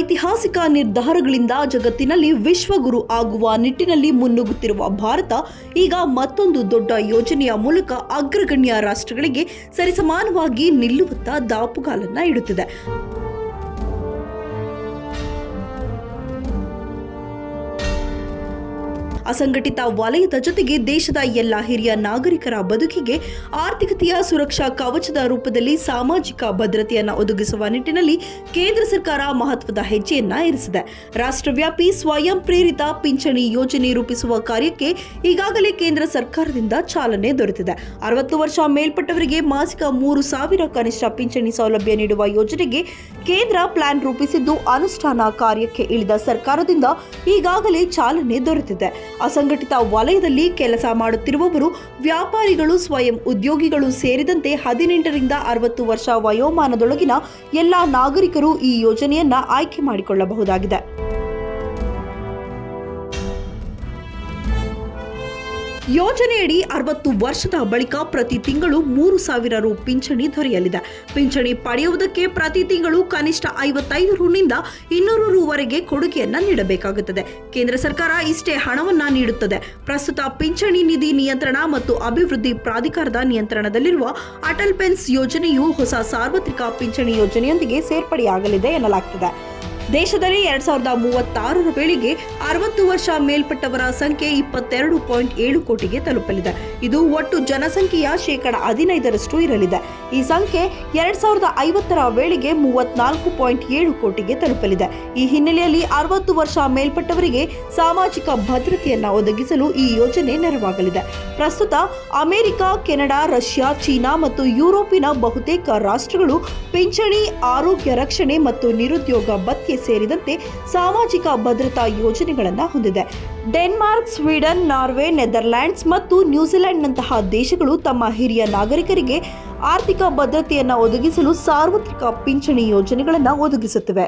ಐತಿಹಾಸಿಕ ನಿರ್ಧಾರಗಳಿಂದ ಜಗತ್ತಿನಲ್ಲಿ ವಿಶ್ವಗುರು ಆಗುವ ನಿಟ್ಟಿನಲ್ಲಿ ಮುನ್ನುಗ್ಗುತ್ತಿರುವ ಭಾರತ ಈಗ ಮತ್ತೊಂದು ದೊಡ್ಡ ಯೋಜನೆಯ ಮೂಲಕ ಅಗ್ರಗಣ್ಯ ರಾಷ್ಟ್ರಗಳಿಗೆ ಸರಿಸಮಾನವಾಗಿ ನಿಲ್ಲುವತ್ತ ದಾಪುಗಾಲನ್ನ ಇಡುತ್ತಿದೆ. ಅಸಂಘಟಿತ ವಲಯದ ಜೊತೆಗೆ ದೇಶದ ಎಲ್ಲ ಹಿರಿಯ ನಾಗರಿಕರ ಬದುಕಿಗೆ ಆರ್ಥಿಕತೆಯ ಸುರಕ್ಷಾ ಕವಚದ ರೂಪದಲ್ಲಿ ಸಾಮಾಜಿಕ ಭದ್ರತೆಯನ್ನು ಒದಗಿಸುವ ನಿಟ್ಟಿನಲ್ಲಿ ಕೇಂದ್ರ ಸರ್ಕಾರ ಮಹತ್ವದ ಹೆಜ್ಜೆಯನ್ನ ಇರಿಸಿದೆ. ರಾಷ್ಟ್ರವ್ಯಾಪಿ ಸ್ವಯಂ ಪ್ರೇರಿತ ಪಿಂಚಣಿ ಯೋಜನೆ ರೂಪಿಸುವ ಕಾರ್ಯಕ್ಕೆ ಈಗಾಗಲೇ ಕೇಂದ್ರ ಸರ್ಕಾರದಿಂದ ಚಾಲನೆ ದೊರೆತಿದೆ. ಅರವತ್ತು ವರ್ಷ ಮೇಲ್ಪಟ್ಟವರಿಗೆ ಮಾಸಿಕ ಮೂರು ಸಾವಿರ ಕನಿಷ್ಠ ಪಿಂಚಣಿ ಸೌಲಭ್ಯ ನೀಡುವ ಯೋಜನೆಗೆ ಕೇಂದ್ರ ಪ್ಲಾನ್ ರೂಪಿಸಿದ್ದು ಅನುಷ್ಠಾನ ಕಾರ್ಯಕ್ಕೆ ಇಳಿದ ಸರ್ಕಾರದಿಂದ ಈಗಾಗಲೇ ಚಾಲನೆ ದೊರೆತಿದೆ. ಅಸಂಘಟಿತ ವಲಯದಲ್ಲಿ ಕೆಲಸ ಮಾಡುತ್ತಿರುವವರು, ವ್ಯಾಪಾರಿಗಳು, ಸ್ವಯಂ ಉದ್ಯೋಗಿಗಳು ಸೇರಿದಂತೆ ಹದಿನೆಂಟರಿಂದ ಅರವತ್ತು ವರ್ಷ ವಯೋಮಾನದೊಳಗಿನ ಎಲ್ಲ ನಾಗರಿಕರು ಈ ಯೋಜನೆಯನ್ನ ಆಯ್ಕೆ ಮಾಡಿಕೊಳ್ಳಬಹುದಾಗಿದೆ. ಯೋಜನೆಯಡಿ ಅರವತ್ತು ವರ್ಷದ ಬಳಿಕ ಪ್ರತಿ ತಿಂಗಳು ಮೂರು ಸಾವಿರ ರು ಪಿಂಚಣಿ ದೊರೆಯಲಿದೆ. ಪಿಂಚಣಿ ಪಡೆಯುವುದಕ್ಕೆ ಪ್ರತಿ ತಿಂಗಳು ಕನಿಷ್ಠ ಐವತ್ತೈದು ರುನಿಂದ ಇನ್ನೂರು ರುವರೆಗೆ ಕೊಡುಗೆಯನ್ನು ನೀಡಬೇಕಾಗುತ್ತದೆ. ಕೇಂದ್ರ ಸರ್ಕಾರ ಇಷ್ಟೇ ಹಣವನ್ನ ನೀಡುತ್ತದೆ. ಪ್ರಸ್ತುತ ಪಿಂಚಣಿ ನಿಧಿ ನಿಯಂತ್ರಣ ಮತ್ತು ಅಭಿವೃದ್ಧಿ ಪ್ರಾಧಿಕಾರದ ನಿಯಂತ್ರಣದಲ್ಲಿರುವ ಅಟಲ್ ಪೆನ್ಸ್ ಯೋಜನೆಯು ಹೊಸ ಸಾರ್ವತ್ರಿಕ ಪಿಂಚಣಿ ಯೋಜನೆಯೊಂದಿಗೆ ಸೇರ್ಪಡೆಯಾಗಲಿದೆ ಎನ್ನಲಾಗ್ತಿದೆ. ದೇಶದಲ್ಲಿ ಎರಡ್ ಸಾವಿರದ ಮೂವತ್ತಾರರ ವೇಳೆಗೆ ಅರವತ್ತು ವರ್ಷ ಮೇಲ್ಪಟ್ಟವರ ಸಂಖ್ಯೆ ಇಪ್ಪತ್ತೆರಡು ಪಾಯಿಂಟ್ ಏಳು ಕೋಟಿಗೆ ತಲುಪಲಿದೆ. ಇದು ಒಟ್ಟು ಜನಸಂಖ್ಯೆಯ ಶೇಕಡ ಹದಿನೈದರಷ್ಟು ಇರಲಿದೆ. ಈ ಸಂಖ್ಯೆ ಎರಡ್ ಸಾವಿರದ ಐವತ್ತರ ವೇಳೆಗೆ ಮೂವತ್ನಾಲ್ಕು ಪಾಯಿಂಟ್ ಏಳು ಕೋಟಿಗೆ ತಲುಪಲಿದೆ. ಈ ಹಿನ್ನೆಲೆಯಲ್ಲಿ ಅರವತ್ತು ವರ್ಷ ಮೇಲ್ಪಟ್ಟವರಿಗೆ ಸಾಮಾಜಿಕ ಭದ್ರತೆಯನ್ನ ಒದಗಿಸಲು ಈ ಯೋಜನೆ ನೆರವಾಗಲಿದೆ. ಪ್ರಸ್ತುತ ಅಮೆರಿಕ, ಕೆನಡಾ, ರಷ್ಯಾ, ಚೀನಾ ಮತ್ತು ಯುರೋಪಿನ ಬಹುತೇಕ ರಾಷ್ಟ್ರಗಳು ಪಿಂಚಣಿ, ಆರೋಗ್ಯ ರಕ್ಷಣೆ ಮತ್ತು ನಿರುದ್ಯೋಗ ಭತ್ಯೆ ಸೇರಿದಂತೆ ಸಾಮಾಜಿಕ ಭದ್ರತಾ ಯೋಜನೆಗಳನ್ನು ಹೊಂದಿದೆ. ಡೆನ್ಮಾರ್ಕ್, ಸ್ವೀಡನ್, ನಾರ್ವೆ, ನೆದರ್ಲ್ಯಾಂಡ್ಸ್ ಮತ್ತು ನ್ಯೂಜಿಲೆಂಡ್ನಂತಹ ದೇಶಗಳು ತಮ್ಮ ಹಿರಿಯ ನಾಗರಿಕರಿಗೆ ಆರ್ಥಿಕ ಭದ್ರತೆಯನ್ನು ಒದಗಿಸಲು ಸಾರ್ವತ್ರಿಕ ಪಿಂಚಣಿ ಯೋಜನೆಗಳನ್ನು ಒದಗಿಸುತ್ತಿವೆ.